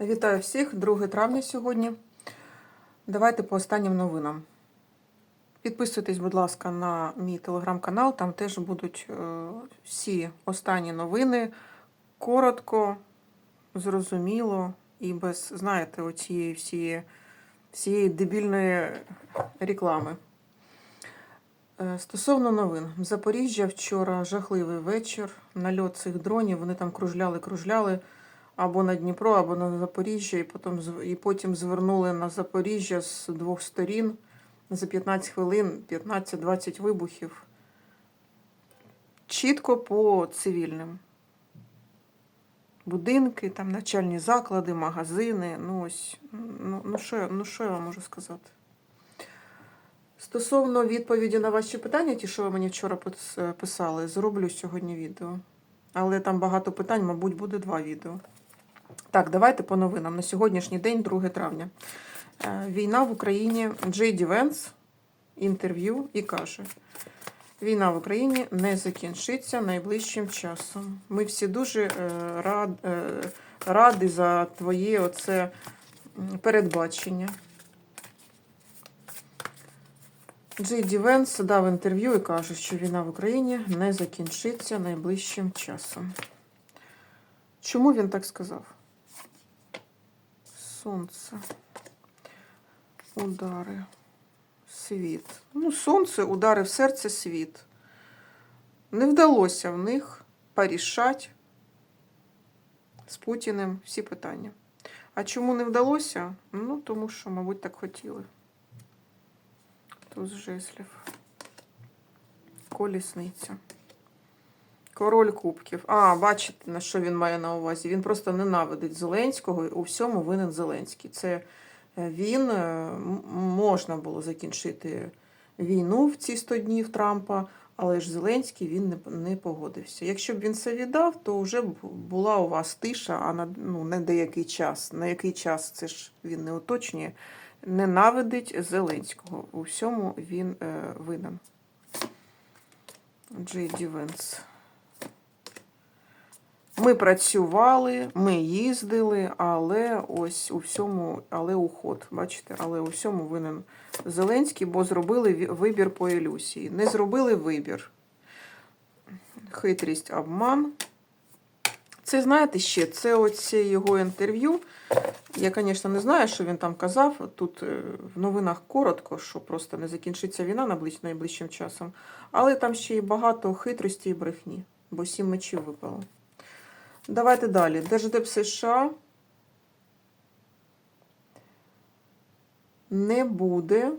Вітаю всіх, 2 травня сьогодні. Давайте по останнім новинам. Підписуйтесь, будь ласка, на мій телеграм-канал, там теж будуть е, всі останні новини. Коротко, зрозуміло і без, знаєте, оцієї всієї, всієї дебільної реклами. Е, Стосовно новин, Запоріжжя вчора жахливий вечір. Нальот цих дронів, вони там кружляли, кружляли або на Дніпро, або на Запоріжжя, і потім, і потім звернули на Запоріжжя з двох сторін за 15 хвилин, 15-20 вибухів. Чітко по цивільним. Будинки, там навчальні заклади, магазини. Ну ось, ну, ну, що, ну що я вам можу сказати? Стосовно відповіді на ваші питання, ті, що ви мені вчора писали, зроблю сьогодні відео. Але там багато питань, мабуть, буде два відео. Так, давайте по новинам. На сьогоднішній день, 2 травня. Е, Війна в Україні. Джей Ді Венс інтерв'ю і каже: Війна в Україні не закінчиться найближчим часом. Ми всі дуже е, рад, е, раді за твоє оце передбачення. Джей Ді Венс дав інтерв'ю і каже, що війна в Україні не закінчиться найближчим часом. Чому він так сказав? Сонце. Удари. Світ. Ну, сонце, удари в серце, світ. Не вдалося в них порішати з Путіним всі питання. А чому не вдалося? Ну, тому що, мабуть, так хотіли. Туз жезлів. Колісниця. Король кубків. А, бачите, на що він має на увазі? Він просто ненавидить Зеленського і у всьому винен Зеленський. Це е, він е, можна було закінчити війну в ці 100 днів Трампа, але ж Зеленський він не, погодився. Якщо б він це віддав, то вже б була у вас тиша, а на ну, не деякий час. На який час це ж він не уточнює. Ненавидить Зеленського. У всьому він е, винен. Джей Ді Венс. Ми працювали, ми їздили, але ось у всьому, але уход. Бачите, але у всьому винен Зеленський, бо зробили вибір по ілюзії. Не зробили вибір. Хитрість, обман. Це, знаєте, ще, це оце його інтерв'ю. Я, звісно, не знаю, що він там казав. Тут е, в новинах коротко, що просто не закінчиться війна найближчим часом. Але там ще й багато хитрості і брехні, бо сім мечів випало. Давайте далі. Держдеп США не буде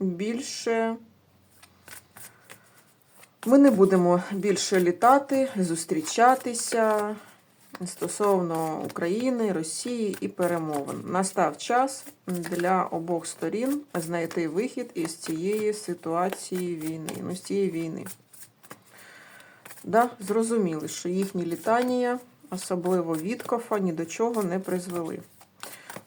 більше. Ми не будемо більше літати, зустрічатися стосовно України, Росії і перемовин. Настав час для обох сторін знайти вихід із цієї ситуації війни. Ну, з цієї війни. Да, зрозуміли, що їхні літання, особливо Віткофа, ні до чого не призвели.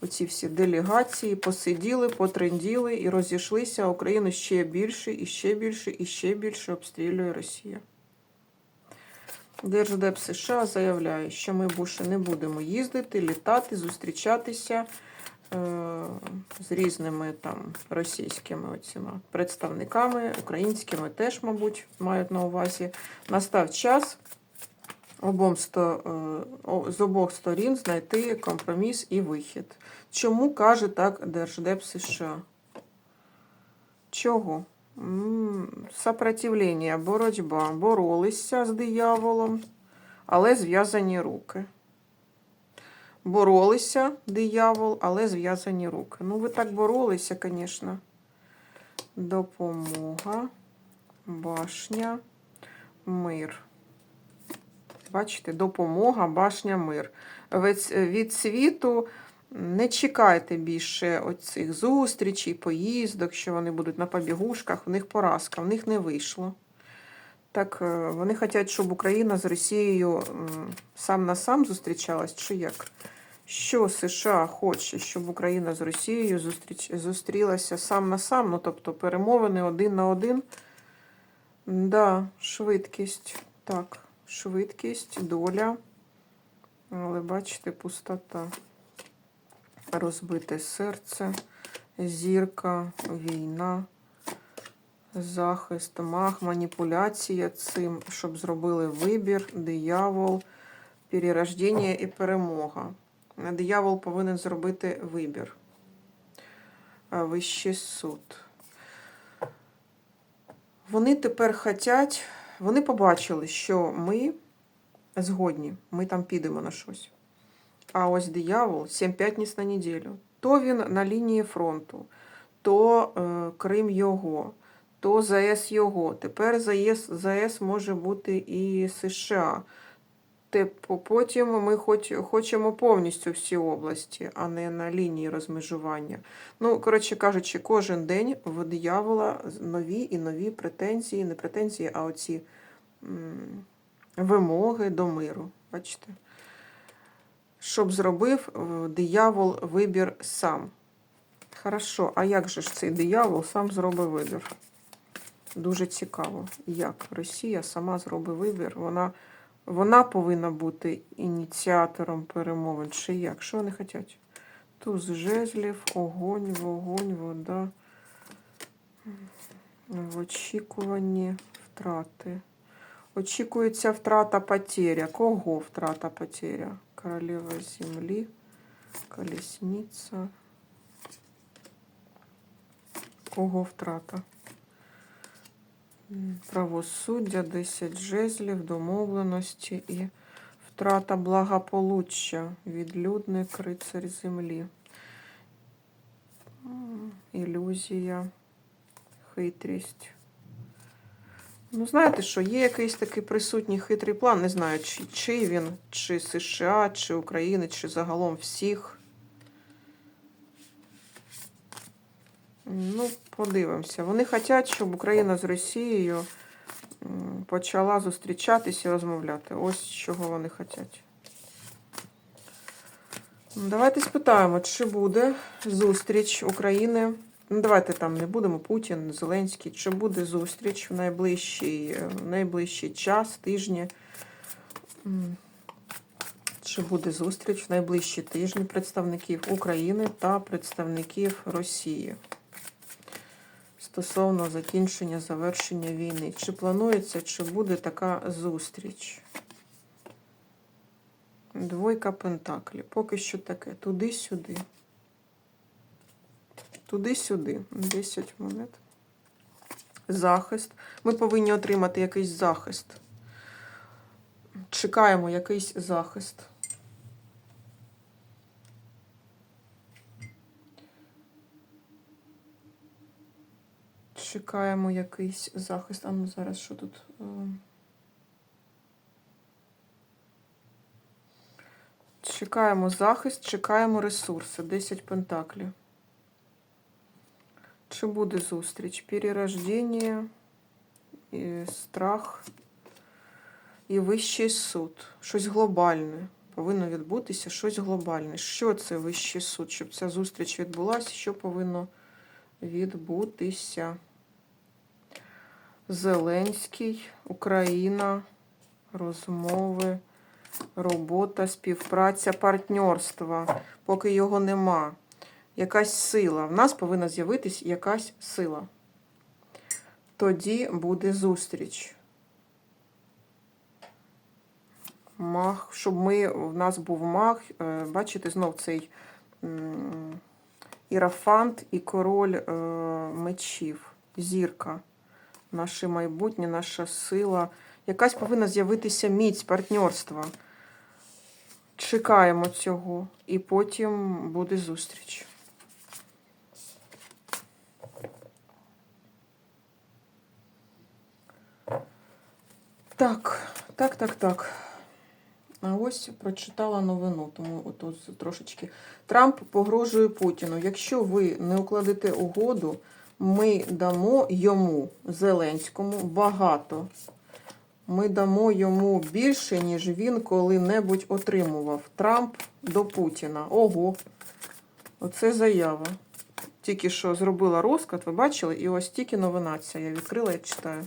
Оці всі делегації посиділи, потренділи і розійшлися, а Україну ще більше, і ще більше, і ще більше обстрілює Росія. Держдеп США заявляє, що ми більше не будемо їздити, літати, зустрічатися з різними там російськими оціма представниками, українськими теж, мабуть, мають на увазі. Настав час обом сто, е, з обох сторін знайти компроміс і вихід. Чому каже так Держдеп США? Чого? Сопротивлення, боротьба, боролися з дияволом, але зв'язані руки. Боролися, диявол, але зв'язані руки. Ну, ви так боролися, звісно. Допомога, башня, мир. Бачите, допомога, башня, мир. Від, світу не чекайте більше оцих зустрічей, поїздок, що вони будуть на побігушках. В них поразка, в них не вийшло. Так, е, вони хочуть, щоб Україна з Росією сам на сам зустрічалась, чи як? Що США хоче, щоб Україна з Росією зустріч... зустрілася сам на сам, ну тобто перемовини один на один. Да, швидкість. Так, швидкість, доля. Але бачите, пустота. Розбите серце, зірка, війна, захист, маг, маніпуляція цим, щоб зробили вибір, диявол, перерождення і перемога. Диявол повинен зробити вибір. Вищий суд. Вони тепер хотять, вони побачили, що ми згодні, ми там підемо на щось. А ось диявол 7 п'ятниць на неділю. То він на лінії фронту, то е, Крим його, то ЗАЕС його. Тепер ЗАЕС, ЗАЕС може бути і США. Типу, потім ми хоч, хочемо повністю всі області, а не на лінії розмежування. Ну, коротше кажучи, кожен день в диявола нові і нові претензії, не претензії, а оці м, вимоги до миру. Бачите? Щоб зробив е, диявол вибір сам. Хорошо, а як же ж цей диявол сам зробить вибір? Дуже цікаво, як Росія сама зробить вибір. Вона, вона повинна бути ініціатором перемовин. Чи як? Що вони хочуть? Туз жезлів, огонь, вогонь, вода. В очікуванні втрати. Очікується втрата потеря. Кого втрата потеря? Королева землі, колесниця. Кого втрата? Правосуддя, 10 жезлів, домовленості і втрата благополуччя, відлюдник, рицарь землі. Ілюзія, хитрість. Ну, знаєте що, є якийсь такий присутній хитрий план. Не знаю, чи, чи він, чи США, чи України, чи загалом всіх. Ну, подивимося. Вони хочуть, щоб Україна з Росією почала зустрічатися і розмовляти. Ось чого вони хочуть. Ну, Давайте спитаємо, чи буде зустріч України. Ну, давайте там не будемо Путін, Зеленський. Чи буде зустріч в найближчий, е, в найближчий час, тижні? Чи буде зустріч в найближчі тижні представників України та представників Росії стосовно закінчення, завершення війни? Чи планується, чи буде така зустріч? Двойка Пентаклі. Поки що таке. Туди-сюди. Туди-сюди. 10 монет. Захист. Ми повинні отримати якийсь захист. Чекаємо якийсь захист. Чекаємо якийсь захист. А ну зараз що тут? Е, Чекаємо захист, чекаємо ресурси. 10 пентаклів. Чи буде зустріч? Перерождення, і страх і вищий суд. Щось глобальне. Повинно відбутися щось глобальне. Що це вищий суд? Щоб ця зустріч відбулася, що повинно відбутися? Зеленський, Україна, розмови, робота, співпраця, партнерство. Поки його нема. Якась сила. В нас повинна з'явитись якась сила. Тоді буде зустріч. Маг, щоб ми, в нас був маг, е, бачите, знов цей ірафант і король е, мечів, зірка. Наше майбутнє, наша сила. Якась повинна з'явитися міць, партнерство. Чекаємо цього. І потім буде зустріч. Так, так, так, так. А ось прочитала новину, тому отут трошечки. Трамп погрожує Путіну. Якщо ви не укладете угоду, ми дамо йому Зеленському багато. Ми дамо йому більше, ніж він коли-небудь отримував. Трамп до Путіна. Ого, оце заява. Тільки що зробила розклад, ви бачили? І ось тільки новина ця. Я відкрила і читаю.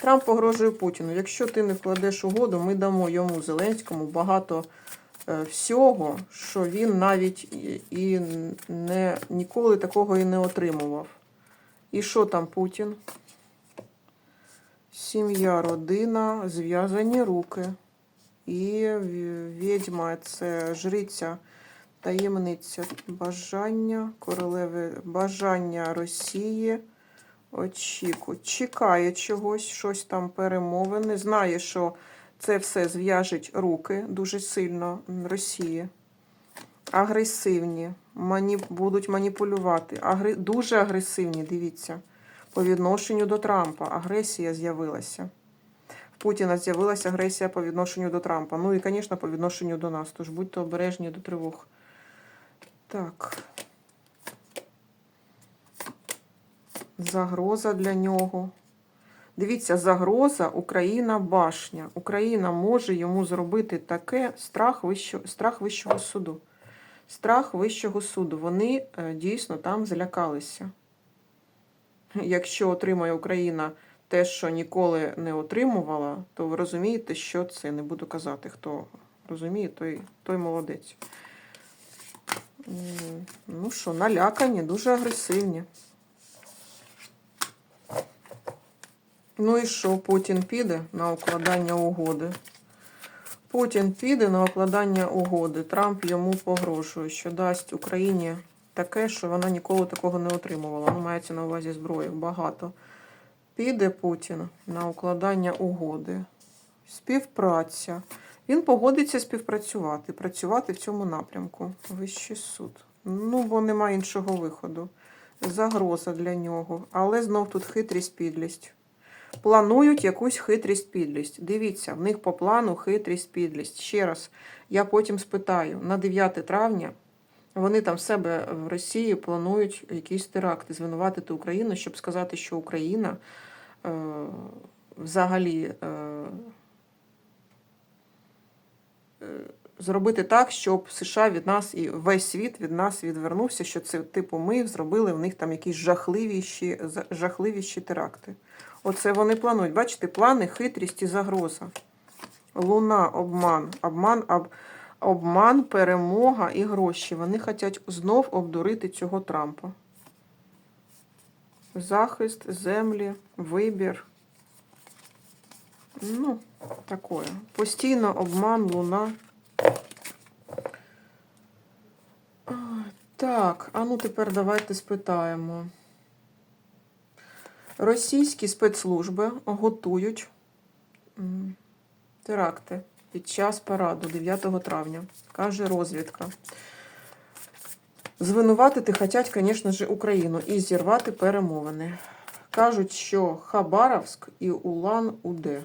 Трамп погрожує Путіну. Якщо ти не вкладеш угоду, ми дамо йому Зеленському багато е, всього, що він навіть і- не, ніколи такого і не отримував. І що там Путін? Сім'я, родина, зв'язані руки. І відьма це жриця, таємниця, бажання королеви, бажання Росії. Очіку. Чекає чогось, щось там перемовини. Знає, що це все зв'яжить руки дуже сильно Росії. Агресивні, мані... будуть маніпулювати. Агр... Дуже агресивні, дивіться. По відношенню до Трампа. Агресія з'явилася. В Путіна з'явилася агресія по відношенню до Трампа. Ну і, звісно, по відношенню до нас. Тож будьте обережні до тривог. Так. Загроза для нього. Дивіться, загроза Україна башня. Україна може йому зробити таке страх вищого, страх вищого суду. Страх вищого суду. Вони е, дійсно там злякалися. Якщо отримає Україна те, що ніколи не отримувала, то ви розумієте, що це. Не буду казати, хто розуміє, той, той молодець. Ну що, налякані, дуже агресивні. Ну і що, Путін піде на укладання угоди? Путін піде на укладання угоди. Трамп йому погрожує, що дасть Україні таке, що вона ніколи такого не отримувала. Ну, мається на увазі зброї багато. Піде Путін на укладання угоди. Співпраця. Він погодиться співпрацювати, працювати в цьому напрямку. Вищий суд. Ну, бо немає іншого виходу. Загроза для нього. Але знов тут хитрість, підлість. Планують якусь хитрість, підлість. Дивіться, в них по плану хитрість, підлість. Ще раз, я потім спитаю, на 9 травня вони там в себе в Росії планують якісь теракти, звинуватити Україну, щоб сказати, що Україна е, взагалі е, е, зробити так, щоб США від нас і весь світ від нас відвернувся, що це типу ми зробили в них там якісь жахливіші, жахливіші теракти. Оце вони планують. Бачите, плани, хитрість і загроза. Луна, обман, обман, об, обман, перемога і гроші. Вони хочуть знов обдурити цього Трампа. Захист, землі, вибір. Ну, такое. Постійно обман, луна. Так, а ну тепер давайте спитаємо. Російські спецслужби готують теракти під час параду 9 травня, каже розвідка. Звинуватити хочуть, звісно ж, Україну і зірвати перемовини. Кажуть, що Хабаровськ і Улан-Удэ.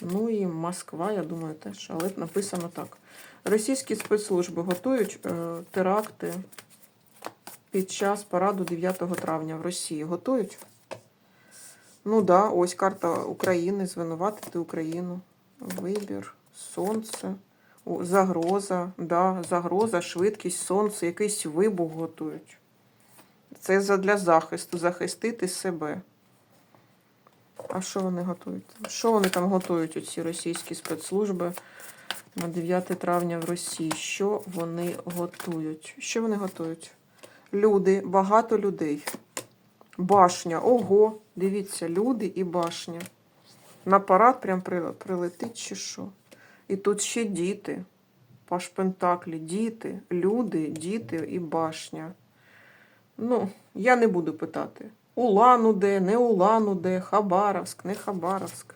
Ну і Москва, я думаю, теж, але написано так. Російські спецслужби готують е, теракти під час параду 9 травня в Росії. Готують? Ну да, ось карта України, звинуватити Україну. Вибір, сонце, загроза, да, загроза, швидкість, сонце, якийсь вибух готують. Це для захисту, захистити себе. А що вони готують? Що вони там готують, оці російські спецслужби на 9 травня в Росії? Що вони готують? Що вони готують? Люди, багато людей. Башня. Ого, дивіться, люди і башня. На парад прям прилетить чи що. І тут ще діти. Паш Пентаклі, діти, люди, діти і башня. Ну, я не буду питати. Улан-Удэ, не Улан-Удэ, Хабаровськ, не Хабаровськ.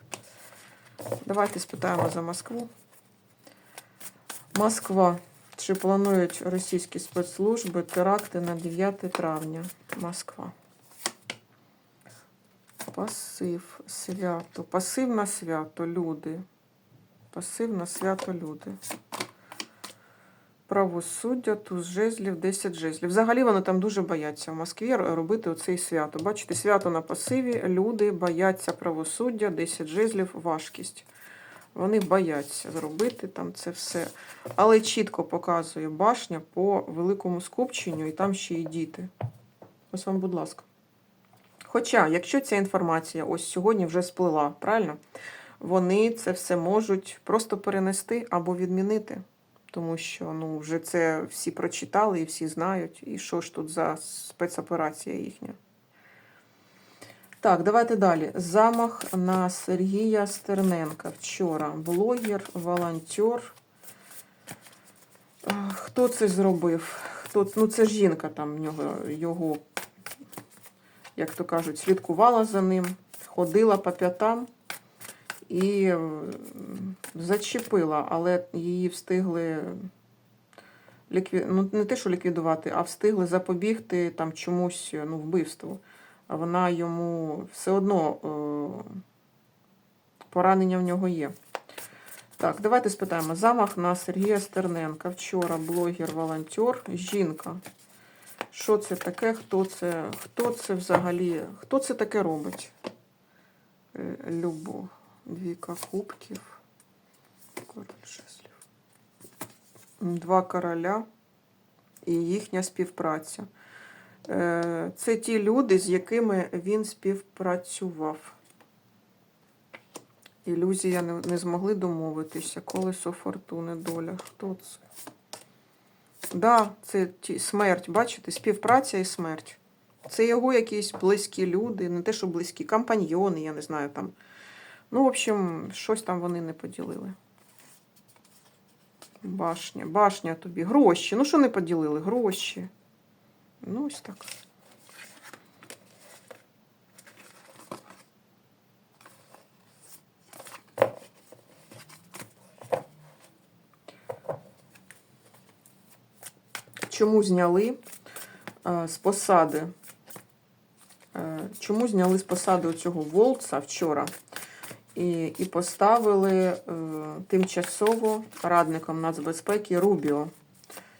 Давайте спитаємо за Москву. Москва. Чи планують російські спецслужби теракти на 9 травня? Москва. Пасив, свято. Пасив на свято, люди. Пасив на свято, люди. Правосуддя, туз жезлів, 10 жезлів. Взагалі вони там дуже бояться в Москві робити оцей свято. Бачите, свято на пасиві, люди бояться правосуддя, 10 жезлів, важкість. Вони бояться зробити там це все. Але чітко показує башня по великому скупченню, і там ще й діти. Ось вам, будь ласка. Хоча, якщо ця інформація ось сьогодні вже сплила, правильно? Вони це все можуть просто перенести або відмінити. Тому що ну, вже це всі прочитали і всі знають. І що ж тут за спецоперація їхня. Так, давайте далі. Замах на Сергія Стерненка. Вчора блогер, волонтер. Хто це зробив? Хто... Ну, це жінка там в нього, його, як то кажуть, слідкувала за ним, ходила по п'ятам і зачепила, але її встигли лікві... ну, не те, що ліквідувати, а встигли запобігти там чомусь ну, вбивству. Вона йому все одно е... поранення в нього є. Так, давайте спитаємо. Замах на Сергія Стерненка. Вчора блогер-волонтер, жінка. Що це таке? Хто це? Хто це взагалі? Хто це таке робить? Е, Любов. Двіка кубків. Два короля і їхня співпраця. Е, Це ті люди, з якими він співпрацював. Ілюзія не, не змогли домовитися. Колесо фортуни, доля. Хто це? Да, це ті, смерть, бачите, співпраця і смерть. Це його якісь близькі люди, не те, що близькі, компаньйони, я не знаю там. Ну, в общем, щось там вони не поділили. Башня, башня тобі. Гроші. Ну, що не поділили? Гроші. Ну, ось так. Чому зняли е, з посади? е, Чому зняли з посади цього Волца вчора? І, і поставили е, тимчасово радником нацбезпеки Рубіо.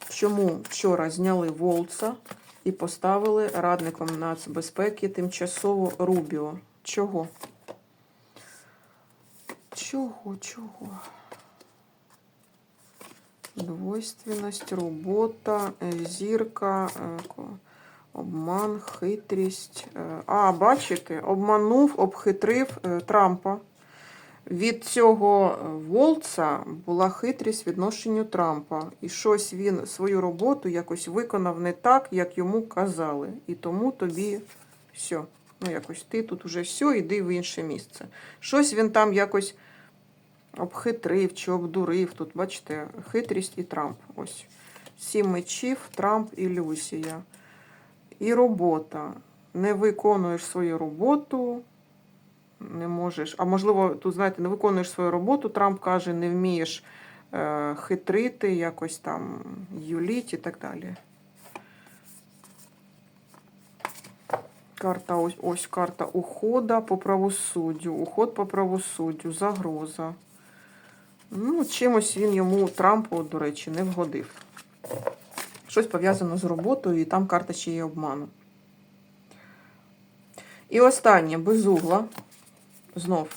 Чому вчора зняли Волца і поставили радником нацбезпеки тимчасово Рубіо? Чого? Чого, чого? Двойственность, робота, е, зірка, е, обман, хитрість. Е, А, бачите, обманув, обхитрив Трампа. Від цього е, Волца була хитрість відношенню Трампа. І щось він свою роботу якось виконав не так, як йому казали. І тому тобі все. Ну, якось ти тут уже все, іди в інше місце. Щось він там якось обхитрив чи обдурив. Тут, бачите, хитрість і Трамп. Ось. Сім мечів, Трамп, ілюзія. І робота. Не виконуєш свою роботу, не можеш. А можливо, тут, знаєте, не виконуєш свою роботу. Трамп каже, не вмієш е, хитрити, якось там юліть і так далі. Карта, ось, ось карта ухода по правосуддю. Уход по правосуддю, загроза. Ну, чимось він йому Трампу, до речі, не вгодив. Щось пов'язано з роботою, і там карта ще є обману. І останнє безугла. Знов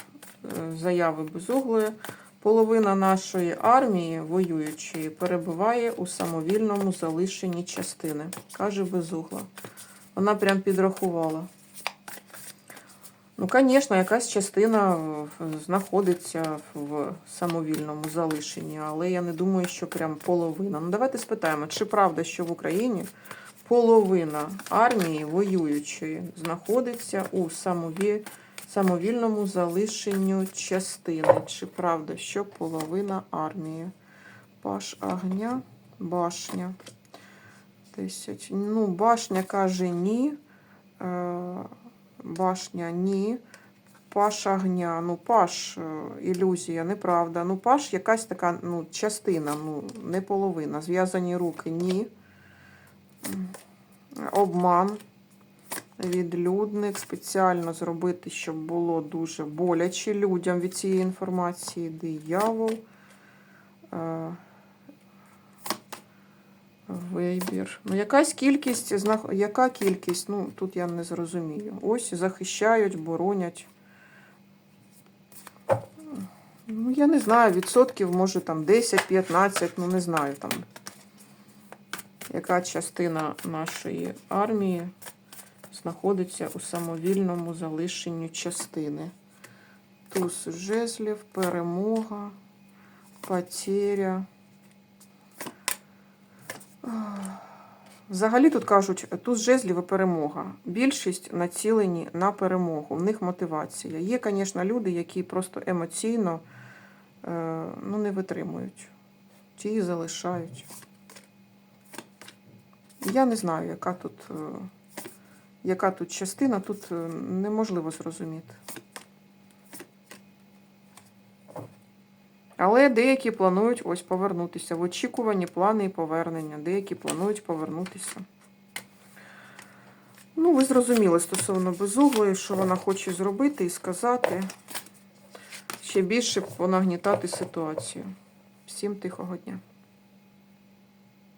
е, заяви безуглої. Половина нашої армії воюючої перебуває у самовільному залишенні частини, каже безугла. Вона прям підрахувала. Ну, звісно, якась частина знаходиться в самовільному залишенні, але я не думаю, що прям половина. Ну, давайте спитаємо, чи правда, що в Україні половина армії воюючої знаходиться у самові... самовільному залишенню частини? Чи правда, що половина армії? Паш огня, башня. 10. Ну, башня каже ні. Е, Башня ні. Паш огня. Ну, паш е, ілюзія, неправда. Ну, паш якась така ну, частина, ну, не половина. Зв'язані руки ні. Обман. Відлюдник. Спеціально зробити, щоб було дуже боляче людям від цієї інформації. Диявол. Е, Вибір. Ну, якась кількість, яка кількість? Ну, тут я не зрозумію. Ось захищають, боронять. Ну, я не знаю, відсотків, може там 10-15, ну не знаю там. Яка частина нашої армії знаходиться у самовільному залишенні частини. Туз жезлів, перемога, потеря. Взагалі тут кажуть, тут жезлів і перемога. Більшість націлені на перемогу, в них мотивація. Є, звісно, люди, які просто емоційно е, ну, не витримують. Ті залишають. Я не знаю, яка тут, е, яка тут частина, тут е, неможливо зрозуміти. Але деякі планують ось повернутися. В очікуванні плани і повернення. Деякі планують повернутися. Ну, ви зрозуміли стосовно безуглої, що вона хоче зробити і сказати. Ще більше понагнітати ситуацію. Всім тихого дня.